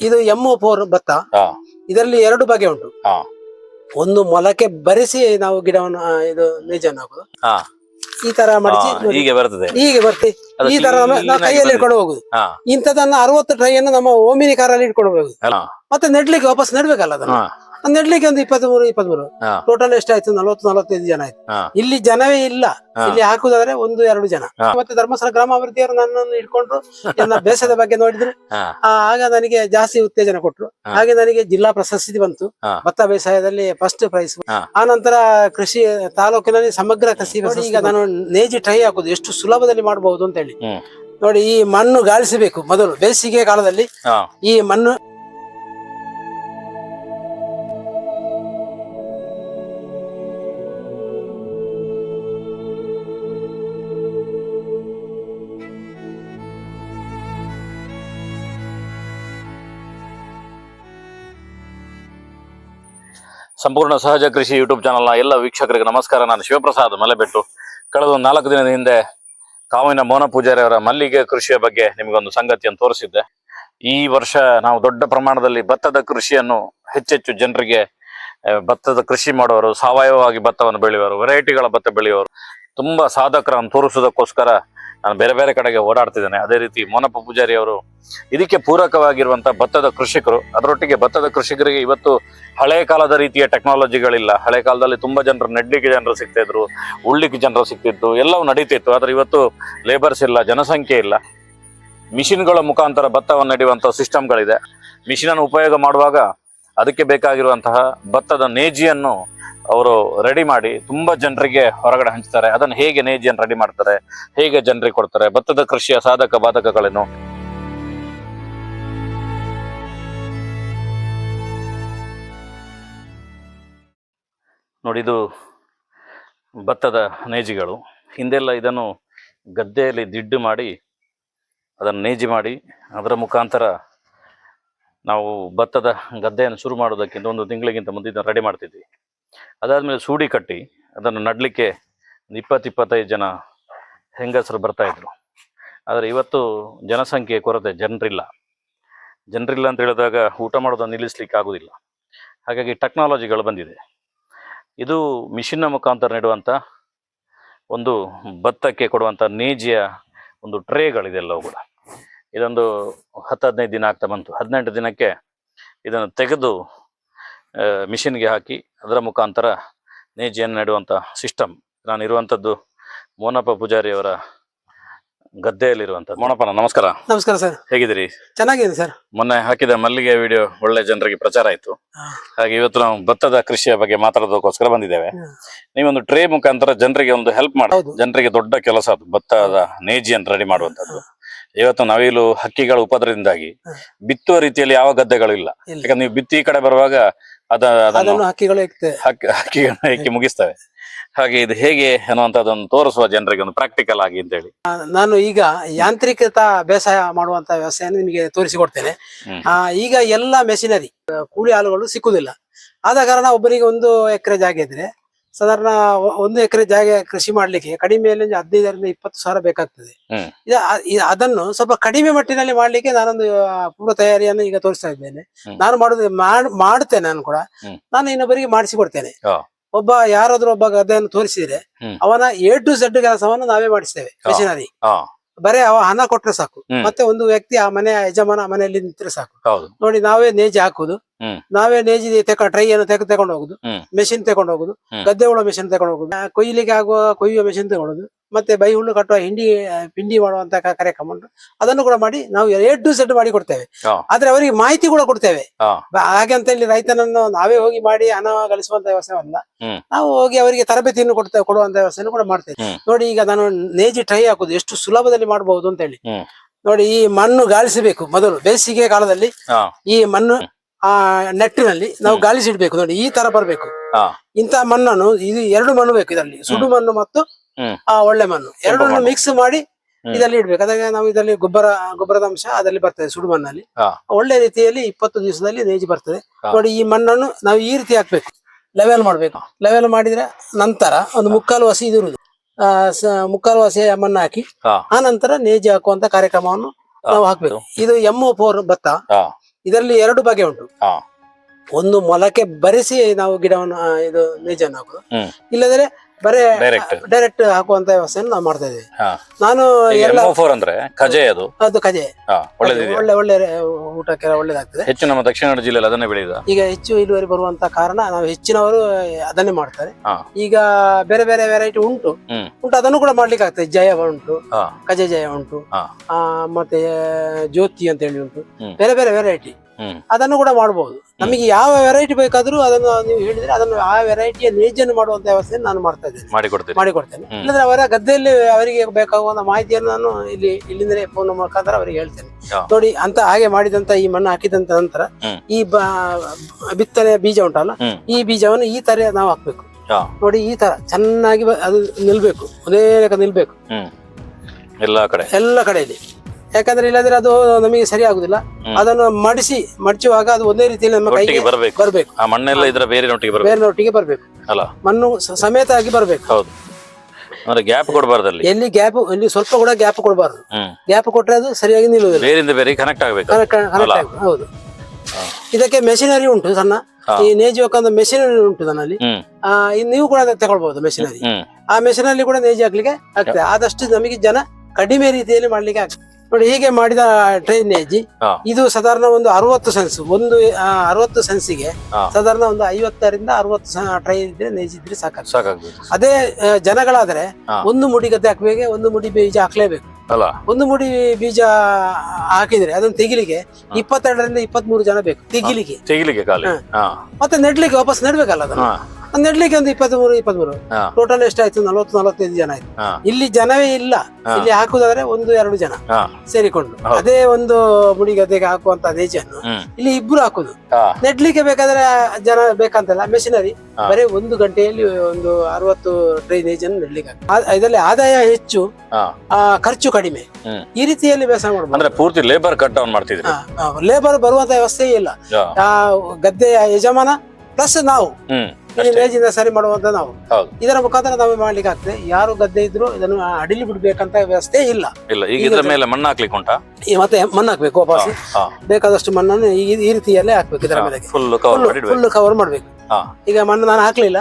ಇದು M four ಭತ್ತ. ಇದರಲ್ಲಿ ಎರಡು ಬಗೆ ಉಂಟು. ಒಂದು ಮೊಲಕ್ಕೆ ಬರೆಸಿ ನಾವು ಗಿಡವನ್ನು ಇದು ಹಾಕುದು. ಹಾ. ಈ ತರ ಮಡಚಿ ಹೀಗೆ ಬರ್ತದೆ. ಹೀಗೆ ಬರ್ತಿ. ಈ ತರ ನಾವು ಕೈಯಲ್ಲಿ ಇಟ್ಕೊಂಡು ಹೋಗುದು ಇಂಥದನ್ನ ಅರವತ್ತು ಟ್ರೈ ಅನ್ನು ನಮ್ಮ ಓಮಿನಿ ಕಾರಲ್ಲಿ ಇಟ್ಕೊಂಡು ಹೋಗುದು ಮತ್ತೆ ನೆಡ್ಲಿಕ್ಕೆ ವಾಪಸ್ ನೆಡ್ಬೇಕಲ್ಲ ಅದನ್ನ. ಒಂದು ನೆಡ್ಲಿಕ್ಕೆ ಒಂದು ಇಪ್ಪತ್ತ್ ಮೂರು ಹಾ. ಟೋಟಲ್ ಎಷ್ಟಾಯ್ತು ನಲವತ್ತು ನಲವತ್ತೈದು ಜನ ಆಯ್ತು ಹಾ. ಇಲ್ಲಿ ಜನವೇ ಇಲ್ಲ ಹಾ. ಇಲ್ಲಿ ಹಾಕುದಾದ್ರೆ ಒಂದು ಎರಡು ಜನ ಹಾ. ಮತ್ತೆ ಧರ್ಮಸ್ಥಳ ಗ್ರಾಮಾಭಿವೃದ್ಧಿಯವರು ನನ್ನನ್ನು ಇಟ್ಕೊಂಡ್ರು ನನ್ನ ಬೇಸದ ಬಗ್ಗೆ ನೋಡಿದ್ರು ಹಾ ಆ, ಆಗ ನನಗೆ ಜಾಸ್ತಿ ಉತ್ತೇಜನ ಕೊಟ್ರು ಹಾ. ಹಾಗೆ ನನಗೆ ಜಿಲ್ಲಾ ಪ್ರಶಸ್ತಿ ಬಂತು ಹಾ. ಭತ್ತ ಬೇಸಾಯದಲ್ಲಿ ಫಸ್ಟ್ ಪ್ರೈಸ್ ಹಾ. ಆ ನಂತರ ಕೃಷಿ ತಾಲೂಕಿನಲ್ಲಿ ಸಮಗ್ರ ಕೃಷಿ ನೋಡಿ ಈಗ ನಾನು ನೇಜಿ ಟ್ರೈ ಹಾಕುದು ಎಷ್ಟು ಸುಲಭದಲ್ಲಿ ಮಾಡಬಹುದು ಅಂತ ಹೇಳಿ ಹ್ಮ್. ನೋಡಿ ಈ ಮಣ್ಣು ಗಾಳಿಸಬೇಕು ಮೊದಲು ಬೇಸಿಗೆ ಕಾಲದಲ್ಲಿ ಹಾ ಈ ಮಣ್ಣು ಸಂಪೂರ್ಣ ಸಹಜ ಕೃಷಿ ಯೂಟ್ಯೂಬ್ ಚಾನಲ್ನ ಎಲ್ಲ ವೀಕ್ಷಕರಿಗೆ ನಮಸ್ಕಾರ. ನಾನು ಶಿವಪ್ರಸಾದ್ ಮಲೆಬೆಟ್ಟು. ಕಳೆದ ಒಂದು ನಾಲ್ಕು ದಿನದ ಹಿಂದೆ ಕಾವಿನ ಮೋನ ಪೂಜಾರಿ ಅವರ ಮಲ್ಲಿಗೆ ಕೃಷಿಯ ಬಗ್ಗೆ ನಿಮಗೊಂದು ಸಂಗತಿಯನ್ನು ತೋರಿಸಿದ್ದೆ. ಈ ವರ್ಷ ನಾವು ದೊಡ್ಡ ಪ್ರಮಾಣದಲ್ಲಿ ಭತ್ತದ ಕೃಷಿಯನ್ನು ಹೆಚ್ಚೆಚ್ಚು ಜನರಿಗೆ ಭತ್ತದ ಕೃಷಿ ಮಾಡುವವರು, ಸಾವಯವವಾಗಿ ಭತ್ತವನ್ನು ಬೆಳೆಯುವರು ವೆರೈಟಿಗಳ ಭತ್ತ ಬೆಳೆಯುವರು ತುಂಬಾ ಸಾಧಕರನ್ನು ತೋರಿಸುವುದಕ್ಕೋಸ್ಕರ ನಾನು ಬೇರೆ ಬೇರೆ ಕಡೆಗೆ ಓಡಾಡ್ತಿದ್ದೇನೆ. ಅದೇ ರೀತಿ ಮೋನಪ್ಪ ಪೂಜಾರಿ ಅವರು ಇದಕ್ಕೆ ಪೂರಕವಾಗಿರುವಂತ ಭತ್ತದ ಕೃಷಿಕರು. ಅದರೊಟ್ಟಿಗೆ ಭತ್ತದ ಕೃಷಿಕರಿಗೆ ಇವತ್ತು ಹಳೆ ಕಾಲದ ರೀತಿಯ ಟೆಕ್ನಾಲಜಿಗಳಿಲ್ಲ ಹಳೆ ಕಾಲದಲ್ಲಿ ತುಂಬಾ ಜನರು ನೆಡ್ಲಿಕ್ಕೆ ಜನರು ಸಿಗ್ತಾ ಇದ್ರು ಉಳ್ಳಿಕ್ಕೆ ಜನರು ಸಿಗ್ತಿತ್ತು, ಎಲ್ಲವೂ ನಡೀತಿತ್ತು. ಆದ್ರೆ ಇವತ್ತು ಲೇಬರ್ಸ್ ಇಲ್ಲ, ಜನಸಂಖ್ಯೆ ಇಲ್ಲ. ಮಿಷಿನ್ಗಳ ಮುಖಾಂತರ ಭತ್ತವನ್ನು ನಡೆಯುವಂಥ ಸಿಸ್ಟಮ್ಗಳಿದೆ. ಮಿಷಿನನ್ನು ಉಪಯೋಗ ಮಾಡುವಾಗ ಅದಕ್ಕೆ ಬೇಕಾಗಿರುವಂತಹ ಭತ್ತದ ನೇಜಿಯನ್ನು ಅವರು ರೆಡಿ ಮಾಡಿ ತುಂಬಾ ಜನರಿಗೆ ಹೊರಗಡೆ ಹಂಚ್ತಾರೆ. ಅದನ್ನು ಹೇಗೆ ನೇಜಿಯನ್ನು ರೆಡಿ ಮಾಡ್ತಾರೆ? ಹೇಗೆ ಜನರಿಗೆ ಕೊಡ್ತಾರೆ? ಭತ್ತದ ಕೃಷಿಯ ಸಾಧಕ ಬಾಧಕಗಳೇನು ನೋಡಿ, ಇದು ಭತ್ತದ ನೇಜಿಗಳು ಹಿಂದೆಲ್ಲ ಇದನ್ನು ಗದ್ದೆಯಲ್ಲಿ ದಿಡ್ಡು ಮಾಡಿ ಅದನ್ನು ನೇಜಿ ಮಾಡಿ ಅದರ ಮುಖಾಂತರ ನಾವು ಭತ್ತದ ಗದ್ದೆಯನ್ನು ಶುರು ಮಾಡೋದಕ್ಕಿಂತ ಒಂದು ತಿಂಗಳಿಗಿಂತ ಮುಂದೆ ಇದನ್ನು ರೆಡಿ ಮಾಡ್ತಿದ್ವಿ. ಅದಾದಮೇಲೆ ಸೂಡಿ ಕಟ್ಟಿ, ಅದನ್ನು ನಡಲಿಕ್ಕೆ ಇಪ್ಪತ್ತು ಇಪ್ಪತ್ತೈದು ಜನ ಹೆಂಗಸರು ಬರ್ತಾ ಇದ್ರು. ಆದರೆ ಇವತ್ತು ಜನಸಂಖ್ಯೆ ಕೊರತೆ, ಜನರಿಲ್ಲ. ಜನರಿಲ್ಲ ಅಂತ ಹೇಳಿದಾಗ ಊಟ ಮಾಡೋದನ್ನು ನಿಲ್ಲಿಸ್ಲಿಕ್ಕೆ ಆಗೋದಿಲ್ಲ. ಹಾಗಾಗಿ ಟೆಕ್ನಾಲಜಿಗಳು ಬಂದಿದೆ. ಇದು ಮಿಷಿನ್ನ ಮುಖಾಂತರ ನೆಡುವಂಥ ಒಂದು ಭತ್ತಕ್ಕೆ ಕೊಡುವಂಥ ನೇಜಿಯ ಒಂದು ಟ್ರೇಗಳಿದೆಲ್ಲವೂ ಕೂಡ. ಇದೊಂದು ಹತ್ತು ಹದಿನೈದು ದಿನ ಆಗ್ತಾ ಬಂತು. ಹದಿನೆಂಟು ದಿನಕ್ಕೆ ಇದನ್ನು ತೆಗೆದು ಮಿಷಿನ್ಗೆ ಹಾಕಿ ಅದರ ಮುಖಾಂತರ ನೇಜಿಯನ್ನು ನೆಡುವಂಥ ಸಿಸ್ಟಮ್ ನಾನು ಇರುವಂಥದ್ದು ಮೋನಪ್ಪ ಪೂಜಾರಿಯವರ ಗದ್ದೆಯಲ್ಲಿರುವಂಥದ್ದು ಮೋನಪ್ಪ ನಮಸ್ಕಾರ. ನಮಸ್ಕಾರ ಸರ್. ಹೇಗಿದ್ದೀರಿ? ಚೆನ್ನಾಗಿದೆ ಸರ್. ಮೊನ್ನೆ ಹಾಕಿದ ಮಲ್ಲಿಗೆ ವಿಡಿಯೋ ಒಳ್ಳೆ ಜನರಿಗೆ ಪ್ರಚಾರ ಆಯಿತು. ಹಾಗೆ ಇವತ್ತು ನಾವು ಭತ್ತದ ಕೃಷಿಯ ಬಗ್ಗೆ ಮಾತಾಡೋದಕ್ಕೋಸ್ಕರ ಬಂದಿದ್ದೇವೆ. ನೀವೊಂದು ಟ್ರೇ ಮುಖಾಂತರ ಜನರಿಗೆ ಒಂದು ಹೆಲ್ಪ್ ಮಾಡೋದು ಜನರಿಗೆ ದೊಡ್ಡ ಕೆಲಸ ಅದು ಭತ್ತದ ನೇಜಿಯನ್ನು ರೆಡಿ ಮಾಡುವಂತದ್ದು ಇವತ್ತು ನವಿಲು ಹಕ್ಕಿಗಳ ಉಪದ್ರದಿಂದಾಗಿ. ಬಿತ್ತುವ ರೀತಿಯಲ್ಲಿ ಯಾವ ಗದ್ದೆಗಳು ಇಲ್ಲ. ಯಾಕಂದ್ರೆ ನೀವು ಬಿತ್ತಿ ಈ ಕಡೆ ಬರುವಾಗ ಅದನ್ನು ಹಕ್ಕಿಗಳು ಹಕ್ಕಿಗಳನ್ನ ಹೆಕ್ಕಿ ಮುಗಿಸ್ತವೆ. ಹಾಗೆ ಇದು ಹೇಗೆ ಅನ್ನುವಂಥದ್ದನ್ನು ತೋರಿಸುವ ಜನರಿಗೆ ಒಂದು ಪ್ರಾಕ್ಟಿಕಲ್ ಆಗಿ ಅಂತ ಹೇಳಿ ನಾನು ಈಗ ಯಾಂತ್ರಿಕತ ಬೇಸಾಯ ಮಾಡುವಂತ ವ್ಯವಸ್ಥೆಯನ್ನು ನಿಮಗೆ ತೋರಿಸಿಕೊಡ್ತೇನೆ. ಈಗ ಎಲ್ಲ ಮೆಷಿನರಿ ಕೂಲಿ ಆಳುಗಳು ಸಿಕ್ಕುದಿಲ್ಲ. ಆದ ಕಾರಣ ಒಬ್ಬರಿಗೆ ಒಂದು ಎಕರೆ ಜಾಗ ಇದ್ರೆ ಸಾಧಾರಣ ಒಂದು ಎಕರೆ ಜಾಗ ಕೃಷಿ ಮಾಡ್ಲಿಕ್ಕೆ ಕಡಿಮೆ ಹದಿನೈದರಿಂದ ಇಪ್ಪತ್ತು ಸಾವಿರ ಬೇಕಾಗ್ತದೆ. ಅದನ್ನು ಸ್ವಲ್ಪ ಕಡಿಮೆ ಮಟ್ಟಿನಲ್ಲಿ ಮಾಡ್ಲಿಕ್ಕೆ ನಾನೊಂದು ಪೂರ್ವ ತಯಾರಿಯನ್ನು ಈಗ ತೋರಿಸ್ತಾ ಇದ್ದೇನೆ. ನಾನು ಮಾಡುದು ಮಾಡ್- ಮಾಡ್ತೇನೆ ನಾನು ಕೂಡ. ನಾನು ಇನ್ನೊಬ್ಬರಿಗೆ ಮಾಡಿಸಿಕೊಡ್ತೇನೆ. ಒಬ್ಬ ಯಾರಾದ್ರೂ ಒಬ್ಬ ಗದ್ದೆಯನ್ನು ತೋರಿಸಿದ್ರೆ ಅವನ ಎ ಟು ಝೆಡ್ ಕೆಲಸವನ್ನು ನಾವೇ ಮಾಡಿಸ್ತೇವೆ. ಮೆಷಿನರಿ ಬರೇ ಅವ ಹಣ ಕೊಟ್ರೆ ಸಾಕು. ಮತ್ತೆ ಒಂದು ವ್ಯಕ್ತಿ ಆ ಮನೆ ಯಜಮಾನ ಮನೆಯಲ್ಲಿ ನಿಂತ್ರೆ ಸಾಕು. ಹೌದು. ನೋಡಿ ನಾವೇ ನೇಜಿ ಹಾಕುದು ನಾವೇ ನೇಜಿ ತೆಕ ಟ್ರೈ ಅನ್ನು ತೆಗೆ ತಗೊಂಡು ಹೋಗುದು. ಮೆಷಿನ್ ತಗೊಂಡು ಹೋಗುದು ಗದ್ದೆ ಉಳ ಮೆಷಿನ್ ತಗೊಂಡು ಹೋಗುದು ಕೊಯ್ಲಿಗೆ ಕೊಯ್ಲಿಕ್ಕೆ ಆಗುವ ಕೊಯ್ಯುವ ಮೆಷಿನ್ ತಗೊಳ್ಳೋದು ಮತ್ತೆ ಬೈ ಹುಣ್ಣು ಕಟ್ಟುವ ಹಿಂಡಿ ಪಿಂಡಿ ಮಾಡುವಂತ ಕಾರ್ಯಕ್ರಮ ಉಂಟು ಅದನ್ನು ಕೂಡ ಮಾಡಿ ನಾವು ಎ ಟು ಸೆಟ್ ಮಾಡಿ ಕೊಡ್ತೇವೆ. ಆದ್ರೆ ಅವರಿಗೆ ಮಾಹಿತಿ ಕೂಡ ಕೊಡ್ತೇವೆ. ಹಾಗೆ ಅಂತ ಹೇಳಿ ರೈತನನ್ನು ನಾವೇ ಹೋಗಿ ಮಾಡಿ ಹಣ ಗಳಿಸುವಂತ ವ್ಯವಸ್ಥೆ ಅಲ್ಲ ನಾವು ಹೋಗಿ ಅವರಿಗೆ ತರಬೇತಿಯನ್ನು ಕೊಡ್ತೇವೆ ಕೊಡುವಂತ ವ್ಯವಸ್ಥೆಯನ್ನು ಕೂಡ ಮಾಡ್ತೇವೆ. ನೋಡಿ ಈಗ ನಾನು ನೇಜಿ ಟ್ರೈ ಹಾಕುದು ಎಷ್ಟು ಸುಲಭದಲ್ಲಿ ಮಾಡಬಹುದು ಅಂತ ಹೇಳಿ. ನೋಡಿ ಈ ಮಣ್ಣು ಗಾಳಿಸಬೇಕು ಮೊದಲು ಬೇಸಿಗೆ ಕಾಲದಲ್ಲಿ ಈ ಮಣ್ಣು ಆ ನೆಟ್ಟಿನಲ್ಲಿ ನಾವು. ಗಾಳಿಸಿಡ್ಬೇಕು. ನೋಡಿ ಈ ತರ ಬರಬೇಕು. ಇಂತ ಮಣ್ಣನ್ನು ಇದು ಎರಡು ಮಣ್ಣು ಬೇಕು ಇದರಲ್ಲಿ ಸುಡು ಮಣ್ಣು ಮತ್ತು. ಆ ಒಳ್ಳೆ ಮಣ್ಣು. ಎರಡನ್ನು ಮಿಕ್ಸ್ ಮಾಡಿ ಇದರಲ್ಲಿ ಇಡ್ಬೇಕು. ಅದಾಗ ನಾವು ಇದರಲ್ಲಿ ಗೊಬ್ಬರ ಗೊಬ್ಬರದ ಅಂಶ ಅದರಲ್ಲಿ ಬರ್ತದೆ ಸುಡು ಮಣ್ಣಲ್ಲಿ. ಒಳ್ಳೆ ರೀತಿಯಲ್ಲಿ ಇಪ್ಪತ್ತು ದಿವಸದಲ್ಲಿ ನೇಜಿ ಬರ್ತದೆ. ನೋಡಿ ಈ ಮಣ್ಣನ್ನು ನಾವು ಈ ರೀತಿ ಹಾಕ್ಬೇಕು. ಲೆವೆಲ್ ಮಾಡ್ಬೇಕು. ಲೆವೆಲ್ ಮಾಡಿದ್ರೆ ನಂತರ ಒಂದು ಮುಕ್ಕಾಲು ವಾಸಿ ಇದಿರುವುದು ಮುಕ್ಕಾಲು ಹಸಿ ಮಣ್ಣು ಹಾಕಿ ಆ ನಂತರ ನೇಜಿ ಹಾಕುವಂತ ಕಾರ್ಯಕ್ರಮವನ್ನು ನಾವು ಹಾಕ್ಬೇಕು. ಇದು ಎಂ ಫೋರ್ ಭತ್ತ. ಇದರಲ್ಲಿ ಎರಡು ಬಗೆ ಉಂಟು. ಒಂದು ಮೊಲಕೆ ಬರೆಸಿ ನಾವು ಗಿಡವನ್ನು ಇದು ನೇಜನ್ನು ಹಾಕುದು. ಇಲ್ಲದ್ರೆ ಬರೇ ಡೈರೆಕ್ಟ್ ಹಾಕುವಂತ ವ್ಯವಸ್ಥೆಯನ್ನು ನಾವು ಮಾಡ್ತಾ ಇದ್ದೀವಿ. ನಾನು ಎಲ್ಲ ಫೋರ್ ಅಂದ್ರೆ ಕಜೆ ಅದು? ಅದು ಕಜೆ. ಒಳ್ಳೆ ಒಳ್ಳೆ ಊಟಕ್ಕೆ ಒಳ್ಳೇದಾಗ್ತದೆ. ಹೆಚ್ಚು ನಮ್ಮ ದಕ್ಷಿಣ ಕನ್ನಡ ಜಿಲ್ಲೆಯಲ್ಲಿ ಅದನ್ನೇ ಬೆಳೆಯುದ? ಈಗ ಹೆಚ್ಚು ಇಳುವರಿ ಬರುವಂತ ಕಾರಣ ನಾವು ಹೆಚ್ಚಿನವರು ಅದನ್ನೇ ಮಾಡ್ತಾರೆ. ಈಗ ಬೇರೆ ಬೇರೆ ವೆರೈಟಿ ಉಂಟು. ಉಂಟು ಅದನ್ನು ಕೂಡ ಮಾಡ್ಲಿಕ್ಕೆ ಆಗ್ತದೆ ಜಯ ಉಂಟು. ಕಜೆ ಜಯ ಉಂಟು ಆ, ಮತ್ತೆ ಜ್ಯೋತಿ ಅಂತ ಹೇಳಿ ಉಂಟು. ಬೇರೆ ಬೇರೆ ವೆರೈಟಿ ಅದನ್ನು ಕೂಡ ಮಾಡಬಹುದು ನಮಗೆ ಯಾವ ವೆರೈಟಿ ಬೇಕಾದ್ರೂ ಅದನ್ನು ನೀವು ಹೇಳಿದ್ರೆ ಅದನ್ನು ಆ ವೆರೈಟಿಯ ನೇಜನ್ನು ಮಾಡುವಂತ ವ್ಯವಸ್ಥೆಯನ್ನು ನಾನು ಮಾಡ್ತಾ ಇದ್ದೇನೆ. ಮಾಡಿಕೊಡ್ತೇನೆ. ಹ್ಮ್. ಇಲ್ಲದ್ರೆ ಅವರ ಗದ್ದೆಯಲ್ಲಿ ಅವರಿಗೆ ಬೇಕಾಗುವಂತ ಮಾಹಿತಿಯನ್ನು ನಾನು ಇಲ್ಲಿ ಇಲ್ಲಿಂದಲೇ ಫೋನ್ ಮುಖಾಂತರ ಅವರಿಗೆ ಹೇಳ್ತೇನೆ. ನೋಡಿ ಅಂತ ಹಾಗೆ ಮಾಡಿದಂತ ಈ ಮಣ್ಣು ಹಾಕಿದಂತ ನಂತರ ಈ ಬಿತ್ತನೆ ಬೀಜ ಉಂಟಲ್ಲ ಈ ಬೀಜವನ್ನು ಈ ತರ ನಾವು ಹಾಕ್ಬೇಕು. ನೋಡಿ ಈ ತರ ಚೆನ್ನಾಗಿ ಅದು ನಿಲ್ಬೇಕು. ಅದೇ ನಿಲ್ಬೇಕು. ಎಲ್ಲ ಎಲ್ಲಾ ಕಡೆ. ಎಲ್ಲ ಕಡೆಯಲ್ಲಿ. ಯಾಕಂದ್ರೆ ಇಲ್ಲದ್ರೆ ಅದು ನಮಗೆ ಸರಿ ಆಗುದಿಲ್ಲ. ಅದನ್ನು ಮಡಿಸಿ ಮಡಚುವಾಗ ಅದು ಒಂದೇ ರೀತಿಯಲ್ಲಿ ನಮ್ಮ ಕೈಗೆ ಬರಬೇಕು. ಬರ್ಬೇಕು. ಆ ಮಣ್ಣೆಲ್ಲ ಇದ್ರ ಬರಬೇಕು. ಬೇರೆ ನೋಟಿಗೆ ಬರಬೇಕು. ಅಲ್ಲ. ಮಣ್ಣು ಸಮೇತ ಆಗಿ ಬರಬೇಕು. ಹೌದು. ಅಂದ್ರೆ ಗ್ಯಾಪ್ ಕೊಡಬಾರ್ದಲ್ಲಿ ಎಲ್ಲಿ ಗ್ಯಾಪ್ ಎಲ್ಲಿ ಸ್ವಲ್ಪ ಕೂಡ ಗ್ಯಾಪ್ ಕೊಡಬಾರದು. ಗ್ಯಾಪ್ ಕೊಟ್ಟರೆ ಅದು ಸರಿಯಾಗಿ ನಿಲ್ಲುವುದಿಲ್ಲ. ಬೇರಿಂದ ಬೇರೆ ಕನೆಕ್ಟ್ ಆಗಬೇಕು ಕನೆಕ್ಟ್ ಹೌದು. ಇದಕ್ಕೆ ಮೆಷಿನರಿ ಉಂಟು ಸಣ್ಣ. ಈ ನೇಜಿ ಹಾಕೊಂಡ ಮೆಷಿನರಿ ಉಂಟು ನನ್ನಲ್ಲಿ. ನೀವು ಕೂಡ ತಗೊಳ್ಬಹುದು ಮೆಷಿನರಿ ಆ ಮೆಷಿನಲ್ಲಿ ಕೂಡ ನೇಜಿ ಹಾಕ್ಲಿಕ್ಕೆ ಆಗ್ತದೆ. ಆದಷ್ಟು ನಮಗೆ ಜನ ಕಡಿಮೆ ರೀತಿಯಲ್ಲಿ ಮಾಡ್ಲಿಕ್ಕೆ ಆಗ್ತದೆ. ನೋಡಿ ಹೀಗೆ ಮಾಡಿದ ಟ್ರೈನ್ ಹಾ. ಇದು ಸಾಧಾರಣ ಒಂದು ಅರವತ್ತು ಸೆನ್ಸ್ ಒಂದು ಆ, ಅರವತ್ತು ಸೆನ್ಸಿಗೆ ಹಾ. ಸಾಧಾರಣ ಒಂದು ಐವತ್ತರಿಂದ ಅರವತ್ತು ಟ್ರೈನ್ ಇದ್ರೆ ನೇಜ್ ಇದ್ರೆ ಸಾಕಾಗ್ತದೆ. ಸಾಕಾಗುತ್ತೆ ಅದೇ ಆ, ಜನಗಳಾದ್ರೆ ಹಾ. ಒಂದು ಮುಡಿ ಗದ್ದೆ ಹಾಕ್ಬೇಕು ಒಂದು ಮುಡಿ ಬೀಜ ಹಾಕ್ಲೇಬೇಕು. ಅಲ್ಲ. ಒಂದು ಮುಡಿ ಬೀಜ ಹಾಕಿದ್ರೆ ಅದನ್ನ ತೆಗಿಲಿಕ್ಕೆ ಇಪ್ಪತ್ತೆರಡರಿಂದ ಇಪ್ಪತ್ಮೂರು ಜನ ಬೇಕು ತೆಗಿಲಿಕ್ಕೆ. ತೆಗಿಲಿಕ್ಕೆ ಖಾಲಿ. ಹಾ. ಹಾ. ಮತ್ತೆ ನೆಡ್ಲಿಕ್ಕೆ ವಾಪಸ್ ನೆಡ್ಬೇಕಲ್ಲ ಅದನ್ನ. ಹಾ. ಅದ್ ನೆಡ್ಲಿಕ್ಕೆ ಒಂದು ಇಪ್ಪತ್ಮೂರು ಇಪ್ಪತ್ಮೂರು. ಹಾ. ಟೋಟಲ್ ಎಷ್ಟಾಯ್ತು? ನಲವತ್ತು ನಲವತ್ತೈದು ಜನ ಆಯ್ತು. ಹಾ. ಇಲ್ಲಿ ಜನವೇ ಇಲ್ಲ. ಹಾ. ಇಲ್ಲಿ ಹಾಕುದಾದ್ರೆ ಒಂದು ಎರಡು ಜನ ಹಾ. ಸೇರಿಕೊಂಡು. ಹೌದು. ಅದೇ ಒಂದು ಮುಡಿ ಗದ್ದೆಗೆ ಹಾಕುವಂತ ದೇಶನ್ನು ಹ್ಮ್. ಇಲ್ಲಿ ಇಬ್ರು ಹಾಕುದು. ಹಾ. ನೆಡ್ಲಿಕ್ಕೆ ಬೇಕಾದ್ರೆ ಜನ ಬೇಕಂತಲ್ಲ ಮೆಷಿನರಿ. ಹಾ. ಬರೀ ಒಂದು ಗಂಟೆಯಲ್ಲಿ ಒಂದು ಅರವತ್ತು ಡ್ರೈನೇಜ್ ಅನ್ನು ನೆಡ್ಲಿಕ್ಕೆ ಆಗ್ತದೆ. ಆ- ಇದರಲ್ಲಿ ಆದಾಯ ಹೆಚ್ಚು ಹಾ. ಆ, ಖರ್ಚು ಕಡಿಮೆ. ಹ್ಮ್. ಈ ರೀತಿಯಲ್ಲಿ ಬೇಸಾಯ ಮಾಡಬಹುದು ಅಂದ್ರೆ ಪೂರ್ತಿ ಲೇಬರ್ ಕಟ್ ಡೌನ್ ಮಾಡ್ತಿದ್ರಿ ಲೇಬರ್ ಬರುವಂತ ವ್ಯವಸ್ಥೆ ಇಲ್ಲ. ಹಾ. ಆ ಗದ್ದೆಯ ಯಜಮಾನ ಪ್ಲಸ್ ನಾವು. ಹ್ಮ್. ಅಷ್ಟೇ. ನೇಜಿಂದ ಸರಿ ಮಾಡುವಂತ ನಾವು. ಇದರ ಮುಖಾಂತರ ನಾವು ಮಾಡ್ಲಿಕ್ಕೆ ಆಗ್ತದೆ ಯಾರು ಗದ್ದೆ ಇದ್ರು ಇದನ್ನು ಅಡಿಲಿ ಬಿಡ್ಬೇಕಂತ ವ್ಯವಸ್ಥೆ ಇಲ್ಲ. ಇಲ್ಲ ಈಗ ಇದರ ಮೇಲೆ ಮಣ್ಣು ಹಾಕ್ಲಿಕ್ಕೆ ಉಂಟಾ? ಈ ಮತ್ತೆ ಮಣ್ಣು ಹಾಕ್ಬೇಕು ವಾಪಸ್. ಬೇಕಾದಷ್ಟು ಮಣ್ಣನ್ನು ಈ ಈ ರೀತಿಯಲ್ಲೇ ಹಾಕ್ಬೇಕು ಇದರ ಮೇಲೆ ಫುಲ್ ಕವರ್ ಮಾಡ್ಬೇಕು. ಈಗ ಮಣ್ಣು ನಾನು ಹಾಕ್ಲಿಲ್ಲ.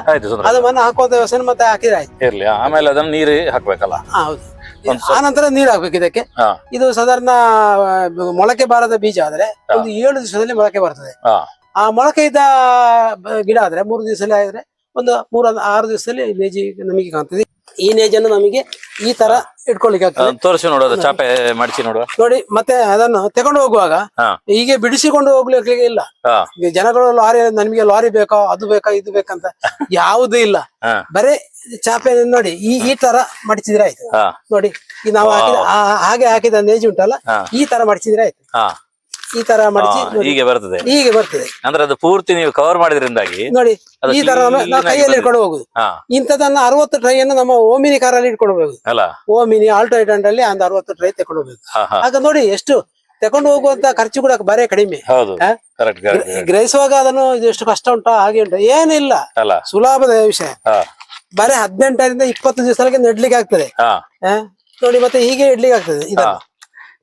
ಅದು ಮಣ್ಣು ಹಾಕುವಂತ ವ್ಯವಸ್ಥೆ ಮತ್ತೆ ಹಾಕಿದ್ರೆ ಆಯ್ತು. ಇರ್ಲಿ ಆಮೇಲೆ ಅದನ್ನ ನೀರು ಹಾಕ್ಬೇಕಲ್ಲ. ಹೌದು. ಆನಂತರ ನೀರು ಹಾಕ್ಬೇಕು ಇದಕ್ಕೆ. ಇದು ಸಾಧಾರಣ ಮೊಳಕೆ ಬಾರದ ಬೀಜ ಆದ್ರೆ ಒಂದು ಏಳು ದಿವಸದಲ್ಲಿ ಮೊಳಕೆ ಬರ್ತದೆ. ಆ ಮೊಳಕೆ ಇದ್ದ ಗಿಡ ಆದ್ರೆ ಮೂರು ದಿವಸದಲ್ಲಿ ಆದ್ರೆ ಒಂದು ಮೂರ ಆರು ದಿವಸದಲ್ಲಿ ನೇಜಿ ನಮಗೆ ಕಾಣ್ತದೆ. ಈ ನೇಜನ್ನು ನಮಗೆ ಈ ತರ ಇಟ್ಕೊಳ್ಳಿಕ್ಕೆ ಆಗ್ತದೆ. ತೋರಿಸಿ ನೋಡು ಚಾಪೆ ಮಾಡಿಸಿ ನೋಡುವ ನೋಡಿ ಮತ್ತೆ ಅದನ್ನು ತಗೊಂಡು ಹೋಗುವಾಗ ಹೀಗೆ ಬಿಡಿಸಿಕೊಂಡು ಹೋಗ್ಲಿಕ್ಕೆ ಇಲ್ಲ. ಜನಗಳು ಲಾರಿ ನಮಗೆ ಲಾರಿ ಬೇಕೋ ಅದು ಬೇಕಾ ಇದು ಬೇಕಂತ ಯಾವುದೂ ಇಲ್ಲ. ಬರೀ ಚಾಪೆ ನೋಡಿ ಈ ಈ ತರ ಮಡಿಸಿದ್ರೆ ಆಯ್ತು. ನೋಡಿ ನಾವು ಹಾಗೆ ಹಾಕಿದ ನೇಜಿ ಉಂಟಲ್ಲ ಈ ತರ ಮಡಿಸಿದ್ರೆ ಆಯ್ತು. ಈ ತರ ಮಡಿಚಿ ನೋಡಿ, ಹೀಗೆ ಬರ್ತದೆ. ಹೀಗೆ ಬರ್ತದೆ. ಅಂದ್ರೆ ಅದು ಪೂರ್ತಿ ನೀವು ಕವರ್ ಮಾಡಿದ್ರಿಂದಾಗಿ ನೋಡಿ ಅದು ಈ ತರ ನಾವು- ನಾವು ಆಗಿ ಕೈಯಲ್ಲಿ ಬಂದಿದೆ. ಇಟ್ಕೊಂಡು ಹೋಗುದು ಹಾ. ಇಂಥದನ್ನ ಅರವತ್ತು ಟ್ರೈ ಅನ್ನು ನಮ್ಮ ಓಮಿನಿ ಕಾರಲ್ಲಿ ಇಟ್ಕೊಂಡು ಹೋಗುದು ಅಲ್ಲ. ಓಮಿನಿ ಆಲ್ಟೋ ಐಟ್ ಅಲ್ಲಿ ಒಂದು ಅರವತ್ತು ಟ್ರೈ ತಕೊಂಡು ಹೋಗುದು ಹಾ ಹಾ. ಆಗ ನೋಡಿ ಎಷ್ಟು ತಕೊಂಡು ಹೋಗುವಂತ ಖರ್ಚು ಕೂಡ ಬರೇ ಕಡಿಮೆ. ಹೌದು. ಹಾ? ಕರೆಕ್ಟ್ ಕರೆಕ್ಟ್ ಗ್ರಹಿಸುವಾಗ ಅದನ್ನು ಇದು ಎಷ್ಟು ಕಷ್ಟ ಉಂಟಾ ಹಾಗೆ ಉಂಟು? ಏನಿಲ್ಲ. ಅಲ್ಲ. ಸುಲಭದ ವಿಷಯ. ಹಾ. ಬರೀ ಹದಿನೆಂಟರಿಂದ ಇಪ್ಪತ್ತು ದಿವಸಕ್ಕೆ ನೆಡ್ಲಿಕ್ಕೆ ಆಗ್ತದೆ. ಹಾ. ಆ? ನೋಡಿ ಮತ್ತೆ ಹೀಗೆ ಇಡ್ಲಿಕ್ಕೆ ಆಗ್ತದೆ. ಇದನ್ನು.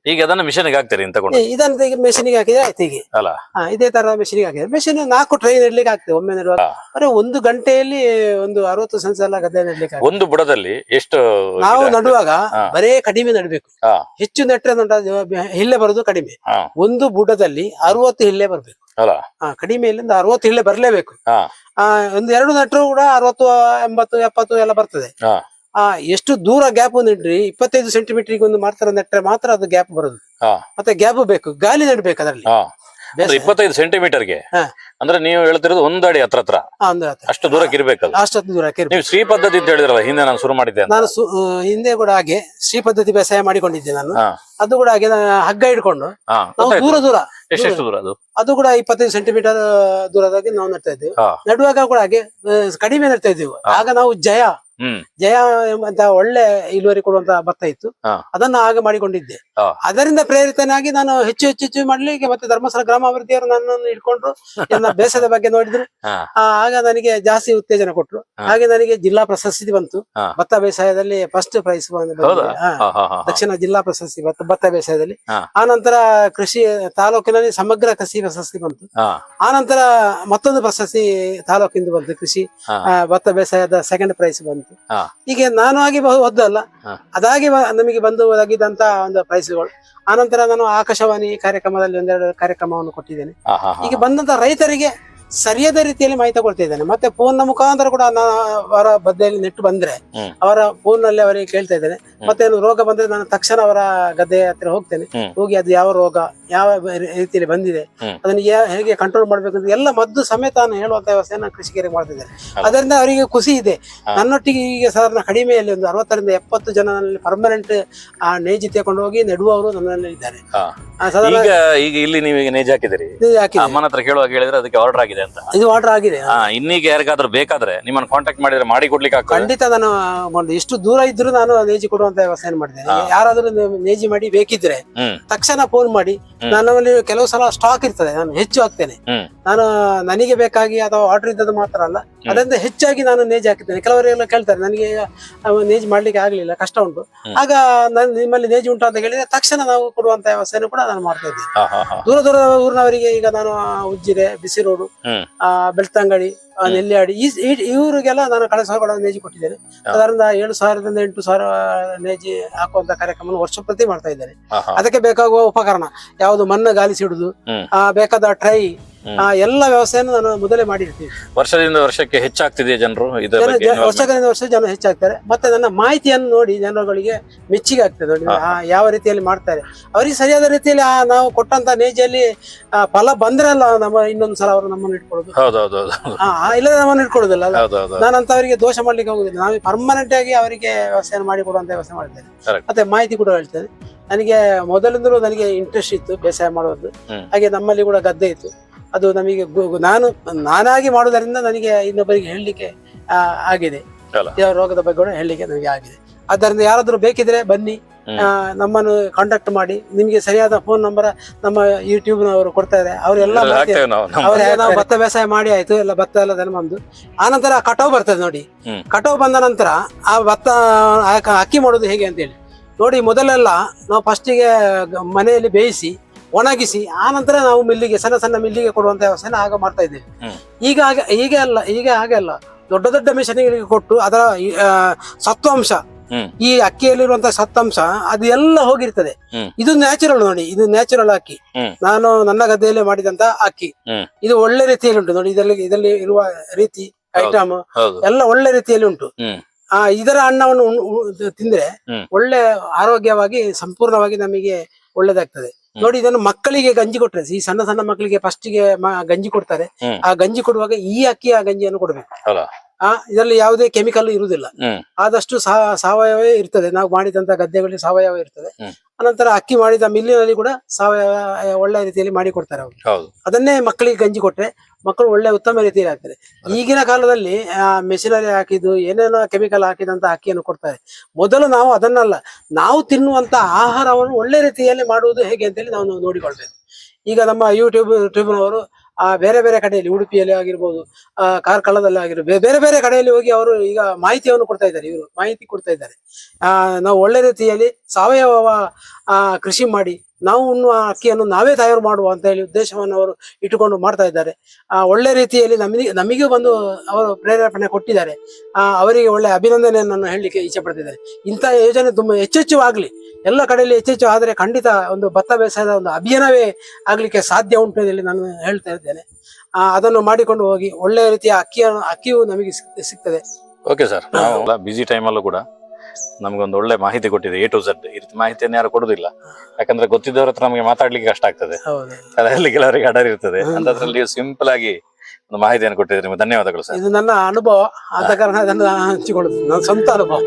ಈಗ ಅದನ್ನ ಮಿಷನ್ ಹಾಕ್ತೀರಿ ಅಂತ ತಗೊಂಡು ಇದನ್ನ ಈಗ ತೆಗಿ ಮೆಷಿನಿಗೆ ಹಾಕಿದ್ರೆ ಆಯ್ತು ಈಗ ಅಲ್ಲ. ಹಾ, ಇದೇ ತರ ಮೆಷಿನ್ ಹಾಕಿದ್ರೆ ಮೆಷಿನ್ ನಾಲ್ಕು ಟ್ರೈನ್ ಇರ್ಲಿಕ್ಕೆ ಆಗ್ತದೆ ಒಮ್ಮೆ ನೆಡುವಾಗ. ಬರೀ ಒಂದು ಗಂಟೆಯಲ್ಲಿ ಒಂದು ಅರವತ್ತು ಸೆನ್ಸ್ ಎಲ್ಲ ಗದ್ದೆ ನೆಡ್ಲಿಕ್ಕೆ ಆಗ್ತದೆ. ಒಂದು ಬುಡದಲ್ಲಿ ಎಷ್ಟು ನಾವು? ನಡುವಾಗ ಹಾ. ಬರೇ ಕಡಿಮೆ ನಡ್ಬೇಕು. ಹಾ. ಹೆಚ್ಚು ನೆಟ್ರೆ ನಟ ಹಿಲ್ಲೆ ಬರೋದು ಕಡಿಮೆ. ಹಾ. ಒಂದು ಬುಡದಲ್ಲಿ ಅರವತ್ತು ಹಿಲ್ಲೆ ಬರ್ಬೇಕು. ಅಲ್ಲ. ಹಾ ಕಡಿಮೆ ಇಲ್ಲಿಂದ ಅರವತ್ತು ಹಿಲ್ಲೆ ಬರ್ಲೇಬೇಕು. ಹಾ. ಆ ಒಂದು ಎರಡು ನೆಟ್ರು ಕೂಡ ಅರವತ್ತು ಎಂಬತ್ತು ಎಪ್ಪತ್ತು ಎಲ್ಲ ಬರ್ತದೆ. ಹಾ. ಆ ಎಷ್ಟು ದೂರ ಗ್ಯಾಪ್ ನೆಡ್ರಿ ಇಪ್ಪತ್ತೈದು ಸೆಂಟಿಮೀಟರ್ ಒಂದು ಮಾತ್ರ ನೆಟ್ರೆ ಮಾತ್ರ ಅದು ಗ್ಯಾಪ್ ಬರೋದು. ಮತ್ತೆ ಗ್ಯಾಪ್ ಬೇಕು ಗಾಲಿ ನೆಡ್ಬೇಕು ಅದರಲ್ಲಿ. ಇಪ್ಪತ್ತೈದು ಸೆಂಟಿಮೀಟರ್ಗೆ. ಅಂದ್ರೆ ನೀವು ಹೇಳ್ತಿರೋದು ಒಂದಡಿ ಹತ್ರ ಹತ್ರ. ಅಷ್ಟು ದೂರಕ್ಕೆ ಹತ್ರ. ಅಷ್ಟು ದೂರಕ್ಕೆ ಇರ್ಬೇಕಲ್ಲ. ನೀವು ಶ್ರೀ ಪದ್ಧತಿ ಅಂತ ಹೇಳಿದ್ರಲ್ಲ ಹಿಂದೆ ನಾನು ಶುರು ಮಾಡಿದ್ದೆ ನಾನು ಹಿಂದೆ ಕೂಡ ಹಾಗೆ ಶ್ರೀ ಪದ್ಧತಿ ಬೇಸಾಯ ಮಾಡಿಕೊಂಡಿದ್ದೆ ನಾನು. ಅದು ಕೂಡ ಹಾಗೆ ಹಗ್ಗ ಹಿಡ್ಕೊಂಡು ದೂರ ದೂರ. ಎಷ್ಟೆಷ್ಟು ದೂರ. ಅದು? ಅದು ಕೂಡ ಇಪ್ಪತ್ತೈದು ಸೆಂಟಿಮೀಟರ್ ದೂರದಾಗಿ ನಾವು ನಡ್ತಾ ಇದ್ದೇವೆ. ನಡುವಾಗ ಕೂಡ ಹಾಗೆ ಕಡಿಮೆ ನಡ್ತಾ ಇದ್ದೀವಿ. ಆಗ ನಾವು ಜಯ ಜಯ ಎಂಬಂತ ಒಳ್ಳೆ ಇಳುವರಿ ಕೊಡುವಂತ ಭತ್ತ ಇತ್ತು. ಅದನ್ನ ಆಗ ಮಾಡಿಕೊಂಡಿದ್ದೆ. ಅದರಿಂದ ಪ್ರೇರಿತನಾಗಿ ನಾನು ಹೆಚ್ಚು ಹೆಚ್ಚು ಹೆಚ್ಚು ಮಾಡ್ಲಿಕ್ಕೆ ಮತ್ತೆ ಧರ್ಮಸ್ಥಳ ಗ್ರಾಮಾಭಿವೃದ್ಧಿಯವರು ನನ್ನನ್ನು ಇಟ್ಕೊಂಡ್ರು. ನನ್ನ ಬೇಸದ ಬಗ್ಗೆ ನೋಡಿದ್ರು. ಆ, ಆಗ ನನಗೆ ಜಾಸ್ತಿ ಉತ್ತೇಜನ ಕೊಟ್ರು. ಹಾಗೆ ನನಗೆ ಜಿಲ್ಲಾ ಪ್ರಶಸ್ತಿ ಬಂತು. ಭತ್ತ ಬೇಸಾಯದಲ್ಲಿ ಫಸ್ಟ್ ಪ್ರೈಸ್. ದಕ್ಷಿಣ ಜಿಲ್ಲಾ ಪ್ರಶಸ್ತಿ ಬಂತು ಭತ್ತ ಬೇಸಾಯದಲ್ಲಿ. ಆ ನಂತರ ಕೃಷಿ ತಾಲೂಕಿನಲ್ಲಿ ಸಮಗ್ರ ಕೃಷಿ ಪ್ರಶಸ್ತಿ ಬಂತು. ಆ ನಂತರ ಮತ್ತೊಂದು ಪ್ರಶಸ್ತಿ ತಾಲೂಕಿಂದ ಬಂತು ಕೃಷಿ. ಭತ್ತ ಬೇಸಾಯದ ಸೆಕೆಂಡ್ ಪ್ರೈಸ್ ಬಂತು. ಹಾ. ಹೀಗೆ ನಾನು ಆಗಿ ಬಹು ಒದ್ದಲ್ಲ ಅದಾಗಿ ನಮಗೆ ಬಂದು ಒದಗಿದಂತ ಒಂದು ಪ್ರೈಸ್ಗಳು. ಆನಂತರ ನಾನು ಆಕಾಶವಾಣಿ ಕಾರ್ಯಕ್ರಮದಲ್ಲಿ ಒಂದೆರಡು ಕಾರ್ಯಕ್ರಮವನ್ನು ಕೊಟ್ಟಿದ್ದೇನೆ. ಈಗ ಬಂದಂತ ರೈತರಿಗೆ ಸರಿಯಾದ ರೀತಿಯಲ್ಲಿ ಮಾಹಿತಿ ಕೊಡ್ತಾ ಇದ್ದಾನೆ. ಮತ್ತೆ ಫೋನ್ನ ಮುಖಾಂತರ ಕೂಡ ಅವರ ಬದ್ದೆಯಲ್ಲಿ ನೆಟ್ಟು ಬಂದ್ರೆ ಅವರ ಫೋನ್ನಲ್ಲಿ ಅವರಿಗೆ ಕೇಳ್ತಾ ಇದ್ದಾನೆ. ಮತ್ತೆ ಏನು ರೋಗ ಬಂದ್ರೆ ನಾನು ತಕ್ಷಣ ಅವರ ಗದ್ದೆ ಹತ್ರ ಹೋಗ್ತೇನೆ. ಹೋಗಿ ಅದು ಯಾವ ರೋಗ ಯಾವ ರೀತಿಯಲ್ಲಿ ಬಂದಿದೆ ಅದನ್ನ ಹೇಗೆ ಕಂಟ್ರೋಲ್ ಮಾಡ್ಬೇಕು ಅಂತ ಎಲ್ಲ ಮದ್ದು ಸಮೇತ ಹೇಳುವಂತ ವ್ಯವಸ್ಥೆಯನ್ನ ಕೃಷಿಕರಿಗೆ ಮಾಡ್ತಿದ್ದಾರೆ. ಅದರಿಂದ ಅವರಿಗೆ ಖುಷಿ ಇದೆ. ನನ್ನೊಟ್ಟಿಗೆ ಈಗ ಸಾಧಾರಣ ಕಡಿಮೆಯಲ್ಲಿ ಒಂದು ಅರವತ್ತರಿಂದ ಎಪ್ಪತ್ತು ಜನ ನನ್ನಲ್ಲಿ ಪರ್ಮನೆಂಟ್ ಆ ನೇಜಿ ತಗೊಂಡು ಹೋಗಿ ನೆಡುವವರು ನನ್ನಲ್ಲಿ ಇದ್ದಾರೆ ಈಗ ಈಗ ಇಲ್ಲಿ ನೀವು ನೇಜ್ ಹಾಕಿದಿರಿ ಅಮ್ಮನ ಹತ್ರ ಕೇಳುವಾಗ ಹೇಳಿದ್ರೆ ಅದಕ್ಕೆ ಆರ್ಡರ್ ಆಗಿದೆ ಅಂತ. ಇದು ಆರ್ಡರ್ ಆಗಿದೆ. ಹಾ ಇನ್ನೀಗ ಯಾರಿಗಾದ್ರೂ ಬೇಕಾದ್ರೆ ನಿಮ್ಮನ್ನ ಕಾಂಟ್ಯಾಕ್ಟ್ ಮಾಡಿದ್ರೆ ಮಾಡಿ ಕೊಡ್ಲಿಕ್ಕೆ ಆಗ್ತದೆ. ಖಂಡಿತ ನಾನು ಒಂದು ಇಷ್ಟು ದೂರ ಇದ್ರು ನಾನು ನೇಜಿ ಕೊಡುವಂತ ವ್ಯವಸ್ಥೆ ಮಾಡಿದ್ದೇನೆ ಹಾ. ಯಾರಾದ್ರೂ ನೇ- ನೇಜಿ ಮಾಡಿ ಬೇಕಿದ್ರೆ ಹ್ಮ್. ತಕ್ಷಣ ಫೋನ್ ಮಾಡಿ. ನನ್ನಲ್ಲಿ ಕೆಲವು ಸಲ ಸ್ಟಾಕ್ ಇರ್ತದೆ. ನಾನು ಹೆಚ್ಚು ಹಾಕ್ತೇನೆ. ಹ್ಮ್. ನಾನು ನನಗೆ ಬೇಕಾಗಿ ಅಥವಾ ಆರ್ಡರ್ ಇದ್ದದ್ದು ಮಾತ್ರ ಅಲ್ಲ. ಅದರಿಂದ ಹೆಚ್ಚಾಗಿ ನಾನು ನೇಜಿ ಹಾಕಿದ್ದೇನೆ ಕೆಲವರೆಲ್ಲ ಕೇಳ್ತಾರೆ ನನಗೆ ಅಹ್, ನೇಜಿ ಮಾಡ್ಲಿಕ್ಕೆ ಆಗ್ಲಿಲ್ಲ ಕಷ್ಟ ಉಂಟು. ಆಗ ನಾನು ನಿಮ್ಮಲ್ಲಿ ನೇಜಿ ಉಂಟು ಅಂತ ಹೇಳಿದ್ರೆ ತಕ್ಷಣ ನಾವು ಕೊಡುವಂತ ವ್ಯವಸ್ಥೆಯನ್ನು ಕೂಡ ನಾನು ಮಾಡ್ತಾ ಇದ್ದೇನೆ. ಹಾ ಹಾ ಹಾ. ದೂರ ದೂರದ ಊರಿನವರಿಗೆ ಈಗ ನಾನು ಉಜ್ಜಿರೆ ಬಿಸಿ ರೋಡು. ಬೆಳ್ತಂಗಡಿ ಆ, ನೆಲ್ಲಿಯಾಡಿ ಈ ಇವರಿಗೆಲ್ಲ ನಾನು ಕಳೆಸಗಳ ನೇಜಿ ಕೊಟ್ಟಿದ್ದೇನೆ. ಅದರಿಂದ ಏಳು ಸಾವಿರದಿಂದ ಎಂಟು ಸಾವಿರ ನೇಜಿ ಹಾಕುವಂತ ಕಾರ್ಯಕ್ರಮ ವರ್ಷ ಪ್ರತಿ ಮಾಡ್ತಾ ಇದ್ದೇನೆ. ಹಾ ಅದಕ್ಕೆ ಬೇಕಾಗುವ ಉಪಕರಣ ಯಾವುದು ಮಣ್ಣು ಗಾಲಿಸಿಡುದು ಆ, ಬೇಕಾದ ಟ್ರೈ. ಆ, ಎಲ್ಲ ವ್ಯವಸ್ಥೆಯನ್ನು ನಾನು ಮೊದಲೇ ಮಾಡಿರ್ತೀನಿ. ವರ್ಷದಿಂದ ವರ್ಷಕ್ಕೆ ಹೆಚ್ಚಾಗ್ತಿದೆ ಜನರು ಇದರ ಜನ ಬಗ್ಗೆ ವರ್ಷಗಳಿಂದ ವರ್ಷ ಜನ ಹೆಚ್ಚಾಗ್ತಾರೆ. ಮತ್ತೆ ನನ್ನ ಮಾಹಿತಿಯನ್ನು ನೋಡಿ ಜನಗಳಿಗೆ ಮೆಚ್ಚುಗೆ ಆಗ್ತದೆ ನೋಡಿ. ಆ, ಯಾವ ರೀತಿಯಲ್ಲಿ ಮಾಡ್ತಾರೆ. ಅವರಿಗೆ ಸರಿಯಾದ ರೀತಿಯಲ್ಲಿ ಆ ನಾವು ಕೊಟ್ಟಂತ ನೇಜಲ್ಲಿ ಆ, ಫಲ ಬಂದ್ರಲ್ಲ ನಮ್ಮ ಇನ್ನೊಂದು ಸಲ ಅವರು ನಮ್ಮನ್ನು ಇಟ್ಕೊಳ್ಳೋದು. ಹೌದು ಹೌದು ಹೌದು ಆ, ಆ, ಇಲ್ಲದೆ ನಮ್ಮನ್ನು ಇಟ್ಕೊಳ್ಳೋದಿಲ್ಲ ಅಲ್ಲ. ನಾನು ಅಂತ ಅವರಿಗೆ ದೋಷ ಮಾಡ್ಲಿಕ್ಕೆ ಹೋಗುದಿಲ್ಲ ನಾವು ಪರ್ಮನೆಂಟ್ ಆಗಿ ಅವರಿಗೆ ವ್ಯವಸ್ಥೆಯನ್ನು ಮಾಡಿ ಕೊಡುವಂತ ವ್ಯವಸ್ಥೆ ಮಾಡ್ತೇನೆ Correct. ಮತ್ತೆ ಮಾಹಿತಿ ಕೂಡ ಹೇಳ್ತೇನೆ. ನನಗೆ ಮೊದಲಿಂದಲೂ ನನಗೆ ಇಂಟ್ರೆಸ್ಟ್ ಇತ್ತು ಬೇಸಾಯ ಮಾಡುವುದು. ಹ್ಮ್. ಹಾಗೆ ನಮ್ಮಲ್ಲಿ ಕೂಡ ಗದ್ದೆ ಇತ್ತು. ಅದು ನಮಗೆ ನಾನು ನಾನಾಗಿ ಮಾಡುವುದರಿಂದ ನನಗೆ ಇನ್ನೊಬ್ಬರಿಗೆ ಹೇಳಲಿಕ್ಕೆ ಆಗಿದೆ. ಯಾವ ರೋಗದ ಬಗ್ಗೆ ಕೂಡ ಹೇಳಲಿಕ್ಕೆ ನನಗೆ ಆಗಿದೆ. ಆದ್ದರಿಂದ ಯಾರಾದರೂ ಬೇಕಿದ್ರೆ ಬನ್ನಿ ನಮ್ಮನ್ನು ಕಾಂಟ್ಯಾಕ್ಟ್ ಮಾಡಿ. ನಿಮಗೆ ಸರಿಯಾದ ಫೋನ್ ನಂಬರ್ ನಮ್ಮ ಯೂಟ್ಯೂಬ್ನವರು ಕೊಡ್ತಾರೆ ಅವರೆಲ್ಲ ನಾವು ನಮ್ಮ- ಅವರೇ ನಾವು ಭತ್ತ ಬೇಸಾಯ ಮಾಡಿ ಆಯ್ತು ಎಲ್ಲ ಭತ್ತ ಎಲ್ಲ ದನ ಬಂದು. ಆ ನಂತರ ಕಟಾವು ಬರ್ತದೆ ನೋಡಿ. ಕಟಾವ್ ಕಟಾವು ಬಂದ ನಂತರ ಆ ಭತ್ತ ಅಕ್ಕಿ ಮಾಡೋದು ಹೇಗೆ ಅಂತೇಳಿ. ನೋಡಿ ಮೊದಲೆಲ್ಲ ನಾವು ಫಸ್ಟಿಗೆ ಮನೆಯಲ್ಲಿ ಬೇಯಿಸಿ ಒಣಗಿಸಿ ಆ ನಂತರ ನಾವು ಮಿಲ್ಲಿಗೆ ಸಣ್ಣ ಸಣ್ಣ ಮಿಲ್ಲಿಗೆ ಕೊಡುವಂತ ವ್ಯವಸ್ಥೆನ ಆಗ ಮಾಡ್ತಾ ಇದ್ದೇವೆ. ಈಗ ಹಾಗೆ ಈಗ ಅಲ್ಲ ಈಗ ಹಾಗೆ ಅಲ್ಲ. ದೊಡ್ಡ ದೊಡ್ಡ ಮಿಷನ್ಗಳಿಗೆ ಕೊಟ್ಟು ಅದರ ಸತ್ವಾಂಶ ಈ ಅಕ್ಕಿಯಲ್ಲಿರುವಂತಹ ಸತ್ತಾಂಶ ಅದು ಎಲ್ಲ ಹೋಗಿರ್ತದೆ. ಇದು ನ್ಯಾಚುರಲ್ ನೋಡಿ ಇದು ನ್ಯಾಚುರಲ್ ಅಕ್ಕಿ. ನಾನು ನನ್ನ ಗದ್ದೆಯಲ್ಲಿ ಮಾಡಿದಂತ ಅಕ್ಕಿ. ಇದು ಒಳ್ಳೆ ರೀತಿಯಲ್ಲಿ ಉಂಟು ನೋಡಿ ಇದರಲ್ಲಿ ಇದರಲ್ಲಿ ಇರುವ ರೀತಿ. ಐಟಮ್ ಎಲ್ಲ ಒಳ್ಳೆ ರೀತಿಯಲ್ಲಿ ಉಂಟು. ಆ ಇದರ ಅನ್ನವನ್ನು ತಿಂದ್ರೆ ಒಳ್ಳೆ ಆರೋಗ್ಯವಾಗಿ ಸಂಪೂರ್ಣವಾಗಿ ನಮಗೆ ಒಳ್ಳೇದಾಗ್ತದೆ. ನೋಡಿ ಇದನ್ನು ಮಕ್ಕಳಿಗೆ ಗಂಜಿ ಕೊಟ್ರೆ ಈ ಸಣ್ಣ ಸಣ್ಣ ಮಕ್ಕಳಿಗೆ ಫಸ್ಟ್ಗೆ ಗಂಜಿ ಕೊಡ್ತಾರೆ. ಆ ಗಂಜಿ ಕೊಡುವಾಗ ಈ ಅಕ್ಕಿ ಆ ಗಂಜಿಯನ್ನು ಕೊಡಬೇಕು. ಆ ಇದರಲ್ಲಿ ಯಾವುದೇ ಕೆಮಿಕಲ್ ಇರುವುದಿಲ್ಲ. ಆದಷ್ಟು ಸಾವಯವೇ ಇರ್ತದೆ. ನಾವು ಮಾಡಿದಂತ ಗದ್ದೆಗಳಲ್ಲಿ ಸಾವಯವ ಇರ್ತದೆ. ಅನಂತರ ಅಕ್ಕಿ ಮಾಡಿದ ಮಿಲ್ಲಿನಲ್ಲಿ ಕೂಡ ಸಾವಯವ ಒಳ್ಳೆ ರೀತಿಯಲ್ಲಿ ಮಾಡಿ ಕೊಡ್ತಾರೆ ಅವರು ಅದನ್ನೇ ಮಕ್ಕಳಿಗೆ ಗಂಜಿ ಕೊಟ್ರೆ ಮಕ್ಕಳು ಒಳ್ಳೆ ಉತ್ತಮ ರೀತಿಯಲ್ಲಿ ಆಗ್ತದೆ. ಈಗಿನ ಕಾಲದಲ್ಲಿ ಮೆಷಿನರಿ ಹಾಕಿದ್ದು ಏನೇನೋ ಕೆಮಿಕಲ್ ಹಾಕಿದಂತ ಅಕ್ಕಿಯನ್ನು ಕೊಡ್ತಾರೆ. ಮೊದಲು ನಾವು ಅದನ್ನಲ್ಲ. ನಾವು ತಿನ್ನುವಂತ ಆಹಾರವನ್ನು ಒಳ್ಳೆ ರೀತಿಯಲ್ಲಿ ಮಾಡುವುದು ಹೇಗೆ ಅಂತೇಳಿ ನಾವು ನೋಡಿಕೊಳ್ಬೇಕು. ಈಗ ನಮ್ಮ ಯೂಟ್ಯೂಬ್ ಯೂಟ್ಯೂಬ್ನವರು ಆ, ಬೇರೆ ಬೇರೆ ಕಡೆಯಲ್ಲಿ, ಉಡುಪಿಯಲ್ಲಿ ಆಗಿರ್ಬೋದು, ಆ, ಕಾರ್ಕಳದಲ್ಲಿ ಆಗಿರ್ಬೋದು ಬೇರೆ ಬೇರೆ ಕಡೆಯಲ್ಲಿ ಹೋಗಿ ಅವರು ಈಗ ಮಾಹಿತಿಯನ್ನು ಕೊಡ್ತಾ ಇದ್ದಾರೆ, ಇವರು ಮಾಹಿತಿ ಕೊಡ್ತಾ ಇದ್ದಾರೆ. ಆ, ನಾವು ಒಳ್ಳೆ ರೀತಿಯಲ್ಲಿ ಸಾವಯವ ಕೃಷಿ ಮಾಡಿ ನಾವು ಉಣ್ಣುವ ಅಕ್ಕಿಯನ್ನು ನಾವೇ ತಯಾರು ಮಾಡುವ ಅಂತ ಹೇಳಿ ಉದ್ದೇಶವನ್ನು ಅವರು ಇಟ್ಟುಕೊಂಡು ಮಾಡ್ತಾ ಇದ್ದಾರೆ. ಆ ಒಳ್ಳೆ ರೀತಿಯಲ್ಲಿ ನಮಗೆ ನಮಗೂ ಬಂದು ಅವರು ಪ್ರೇರೇಪಣೆ ಕೊಟ್ಟಿದ್ದಾರೆ. ಆ ಅವರಿಗೆ ಒಳ್ಳೆ ಅಭಿನಂದನೆಯನ್ನು ನಾನು ಹೇಳಲಿಕ್ಕೆ ಇಚ್ಛೆ ಪಡ್ತಿದ್ದಾರೆ. ಇಂಥ ಯೋಜನೆ ತುಂಬಾ ಹೆಚ್ಚೆಚ್ಚು ಆಗಲಿ. ಎಲ್ಲ ಕಡೆಯಲ್ಲಿ ಹೆಚ್ಚೆಚ್ಚು ಆದರೆ ಖಂಡಿತ ಒಂದು ಭತ್ತ ಬೇಸಾಯದ ಒಂದು ಅಭಿಯಾನವೇ ಆಗಲಿಕ್ಕೆ ಸಾಧ್ಯ ಉಂಟು ಹೇಳಿ ನಾನು ಹೇಳ್ತಾ ಇದ್ದೇನೆ. ಆ ಅದನ್ನು ಮಾಡಿಕೊಂಡು ಹೋಗಿ ಒಳ್ಳೆಯ ರೀತಿಯ ಅಕ್ಕಿಯನ್ನು ಅಕ್ಕಿಯು ನಮಗೆ ಸಿಗ್- ಸಿಗ್ತದೆ. ಓಕೆ ಸರ್ ಬಿಸಿ ಟೈಮಲ್ಲೂ ಕೂಡ ನಮ್ಗೊಂದು ಒಳ್ಳೆ ಮಾಹಿತಿ ಕೊಟ್ಟಿದೆ ಎ ಟು ಝಡ್ ಈ ರೀತಿ ಮಾಹಿತಿಯನ್ನು ಯಾರು ಕೊಡುದಿಲ್ಲ. ಯಾಕಂದ್ರೆ ಗೊತ್ತಿದ್ದವ್ರ ಹತ್ರ ನಮಗೆ ಮಾತಾಡ್ಲಿಕ್ಕೆ ಕಷ್ಟ ಆಗ್ತದೆ. ಅದರಲ್ಲಿ ಕೆಲವರಿಗೆ ಅಡರ್ ಇರ್ತದೆ. ಅಂತದ್ರಲ್ಲಿ ಸಿಂಪಲ್ ಆಗಿ ಒಂದು ಮಾಹಿತಿಯನ್ನು ಕೊಟ್ಟಿದ್ರೆ ನಿಮಗೆ ಧನ್ಯವಾದಗಳು ಸರ್. ಇದು ನನ್ನ ಅನುಭವ. ಆದ ಕಾರಣ ಅದನ್ನು ಹಂಚಿಕೊಳ್ಳುತ್ತೆ ನನ್ನ ಸ್ವಂತ ಅನುಭವ.